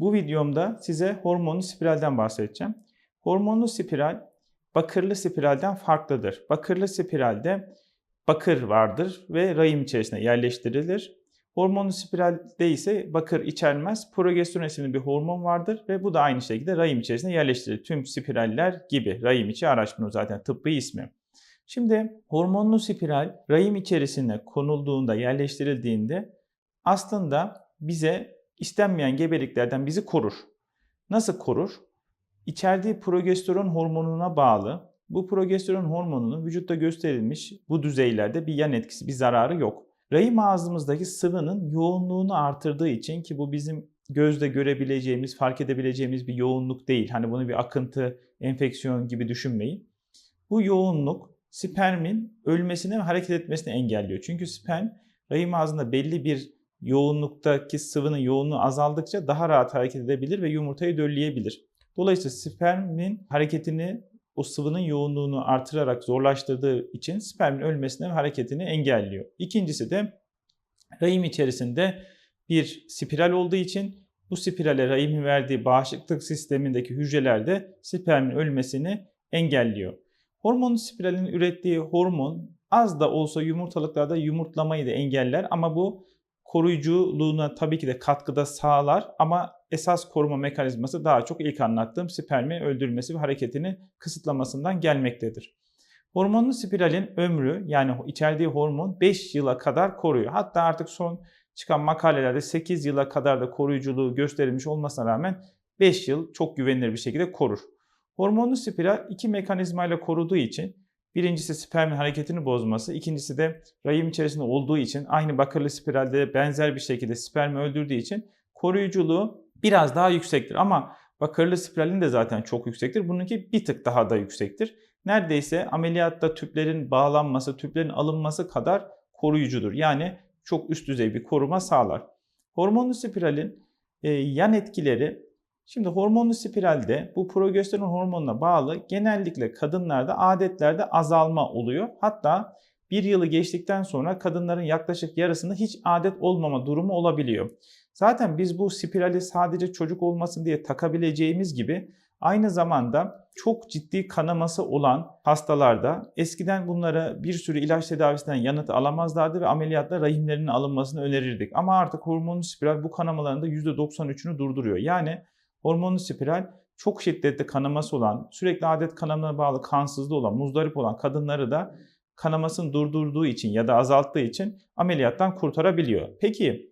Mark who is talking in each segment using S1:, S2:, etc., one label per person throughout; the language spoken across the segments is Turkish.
S1: Bu videomda size hormonlu spiralden bahsedeceğim. Hormonlu spiral bakırlı spiralden farklıdır. Bakırlı spiralde bakır vardır ve rahim içerisine yerleştirilir. Hormonlu spiralde ise bakır içermez. Progesteron isimli bir hormon vardır ve bu da aynı şekilde rahim içerisine yerleştirilir. Tüm spiraller gibi rahim içi araç bunu zaten tıbbi ismi. Şimdi hormonlu spiral rahim içerisine konulduğunda, yerleştirildiğinde aslında bize istenmeyen gebeliklerden bizi korur. Nasıl korur? İçerdiği progesteron hormonuna bağlı. Bu progesteron hormonunun vücutta gösterilmiş bu düzeylerde bir yan etkisi, bir zararı yok. Rahim ağzımızdaki sıvının yoğunluğunu artırdığı için ki bu bizim gözle görebileceğimiz, fark edebileceğimiz bir yoğunluk değil. Hani bunu bir akıntı, enfeksiyon gibi düşünmeyin. Bu yoğunluk spermin ölmesine ve hareket etmesini engelliyor. Çünkü sperm rahim ağzında belli bir yoğunluktaki sıvının yoğunluğu azaldıkça daha rahat hareket edebilir ve yumurtayı dölleyebilir. Dolayısıyla spermin hareketini o sıvının yoğunluğunu artırarak zorlaştırdığı için spermin ölmesini ve hareketini engelliyor. İkincisi de rahim içerisinde bir spiral olduğu için bu spirale rahimin verdiği bağışıklık sistemindeki hücrelerde spermin ölmesini engelliyor. Hormonlu spiralin ürettiği hormon az da olsa yumurtalıklarda yumurtlamayı da engeller ama bu koruyuculuğuna tabii ki de katkıda sağlar ama esas koruma mekanizması daha çok ilk anlattığım spermi öldürmesi ve hareketini kısıtlamasından gelmektedir. Hormonlu spiralin ömrü yani içerdiği hormon 5 yıla kadar koruyor. Hatta artık son çıkan makalelerde 8 yıla kadar da koruyuculuğu gösterilmiş olmasına rağmen 5 yıl çok güvenilir bir şekilde korur. Hormonlu spiral iki mekanizmayla koruduğu için birincisi spermin hareketini bozması, ikincisi de rahim içerisinde olduğu için aynı bakırlı spiralde benzer bir şekilde spermi öldürdüğü için koruyuculuğu biraz daha yüksektir. Ama bakırlı spiralin de zaten çok yüksektir. Bununki bir tık daha da yüksektir. Neredeyse ameliyatta tüplerin bağlanması, tüplerin alınması kadar koruyucudur. Yani çok üst düzey bir koruma sağlar. Hormonlu spiralin e, yan etkileri Şimdi hormonlu spiralde bu progesteron hormonuna bağlı genellikle kadınlarda adetlerde azalma oluyor. Hatta bir yılı geçtikten sonra kadınların yaklaşık yarısında hiç adet olmama durumu olabiliyor. Zaten biz bu spirali sadece çocuk olmasın diye takabileceğimiz gibi aynı zamanda çok ciddi kanaması olan hastalarda eskiden bunlara bir sürü ilaç tedavisinden yanıt alamazlardı ve ameliyatla rahimlerinin alınmasını önerirdik. Ama artık hormonlu spiral bu kanamaların da %93'ünü durduruyor. Yani hormonlu spiral çok şiddetli kanaması olan, sürekli adet kanamına bağlı kansızlığı olan, muzdarip olan kadınları da kanamasını durdurduğu için ya da azalttığı için ameliyattan kurtarabiliyor. Peki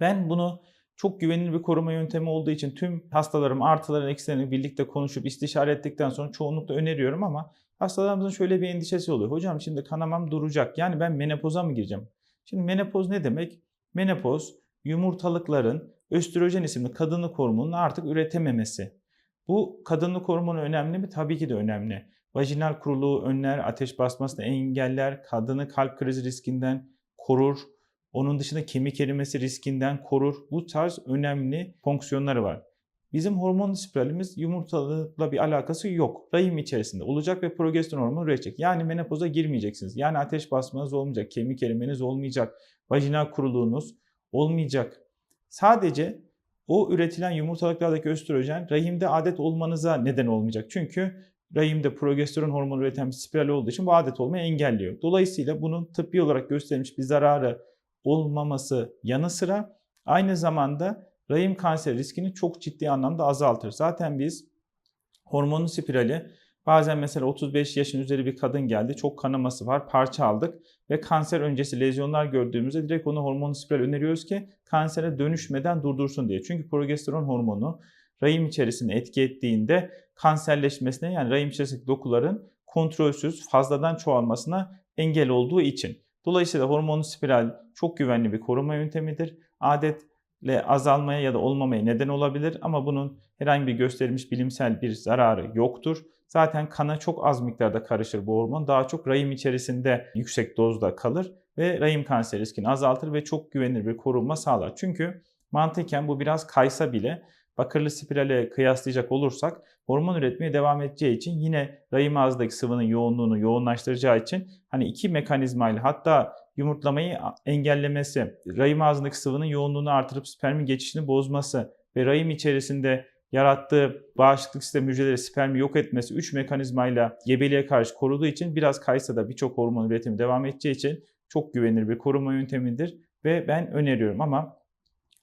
S1: ben bunu çok güvenilir bir koruma yöntemi olduğu için tüm hastalarım artıların eksilerini birlikte konuşup istişare ettikten sonra çoğunlukla öneriyorum ama hastalarımızın şöyle bir endişesi oluyor. Hocam şimdi kanamam duracak. Yani ben menopoza mı gireceğim? Şimdi menopoz ne demek? Menopoz yumurtalıkların östrojen isimli kadınlık hormonunu artık üretememesi. Bu kadınlık hormonu önemli mi? Tabii ki de önemli. Vajinal kuruluğu önler, ateş basmasını engeller, kadını kalp krizi riskinden korur. Onun dışında kemik erimesi riskinden korur. Bu tarz önemli fonksiyonları var. Bizim hormon spiralimiz yumurtalıkla bir alakası yok. Rahim içerisinde olacak ve progesteron hormonu üretecek. Yani menopoza girmeyeceksiniz. Yani ateş basmanız olmayacak, kemik erimeniz olmayacak, vajinal kuruluğunuz olmayacak. Sadece o üretilen yumurtalıklardaki östrojen rahimde adet olmanıza neden olmayacak. Çünkü rahimde progesteron hormonu üreten bir spiral olduğu için bu adet olmayı engelliyor. Dolayısıyla bunun tıbbi olarak gösterilmiş bir zararı olmaması yanı sıra aynı zamanda rahim kanseri riskini çok ciddi anlamda azaltır. Zaten biz hormonlu spirali Bazen mesela 35 yaşın üzeri bir kadın geldi. Çok kanaması var. Parça aldık ve kanser öncesi lezyonlar gördüğümüzde direkt ona hormon spiral öneriyoruz ki kansere dönüşmeden durdursun diye. Çünkü progesteron hormonu rahim içerisinde etki ettiğinde kanserleşmesine yani rahim içerisindeki dokuların kontrolsüz fazladan çoğalmasına engel olduğu için. Dolayısıyla hormonlu spiral çok güvenli bir koruma yöntemidir. Adetle azalmaya ya da olmamaya neden olabilir ama bunun herhangi bir gösterilmiş bilimsel bir zararı yoktur. Zaten kana çok az miktarda karışır bu hormon. Daha çok rahim içerisinde yüksek dozda kalır ve rahim kanseri riskini azaltır ve çok güvenilir bir korunma sağlar. Çünkü mantıken bu biraz kaysa bile bakırlı spirale kıyaslayacak olursak hormon üretmeye devam edeceği için yine rahim ağzındaki sıvının yoğunluğunu yoğunlaştıracağı için hani iki mekanizmayla hatta yumurtlamayı engellemesi, rahim ağzındaki sıvının yoğunluğunu artırıp spermin geçişini bozması ve rahim içerisinde yarattığı bağışıklık sistemi hücreleri spermi yok etmesi 3 mekanizmayla gebeliğe karşı koruduğu için biraz kaysa da birçok hormon üretimi devam edeceği için çok güvenilir bir koruma yöntemidir ve ben öneriyorum ama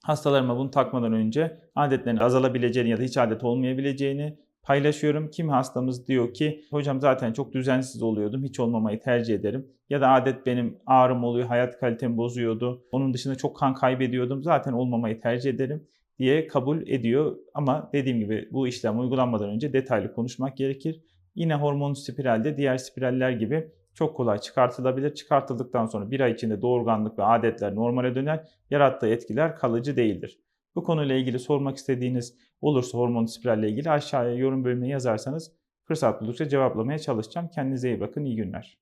S1: hastalarıma bunu takmadan önce adetlerin azalabileceğini ya da hiç adet olmayabileceğini paylaşıyorum. Kim hastamız diyor ki hocam zaten çok düzensiz oluyordum hiç olmamayı tercih ederim. Ya da adet benim ağrım oluyor hayat kalitemi bozuyordu. Onun dışında çok kan kaybediyordum zaten olmamayı tercih ederim diye kabul ediyor. Ama dediğim gibi bu işlem uygulanmadan önce detaylı konuşmak gerekir. Yine hormon spiralde diğer spiraller gibi çok kolay çıkartılabilir. Çıkartıldıktan sonra bir ay içinde doğurganlık ve adetler normale döner. Yarattığı etkiler kalıcı değildir. Bu konuyla ilgili sormak istediğiniz olursa hormon spiralle ilgili aşağıya yorum bölümüne yazarsanız fırsat buldukça cevaplamaya çalışacağım. Kendinize iyi bakın, iyi günler.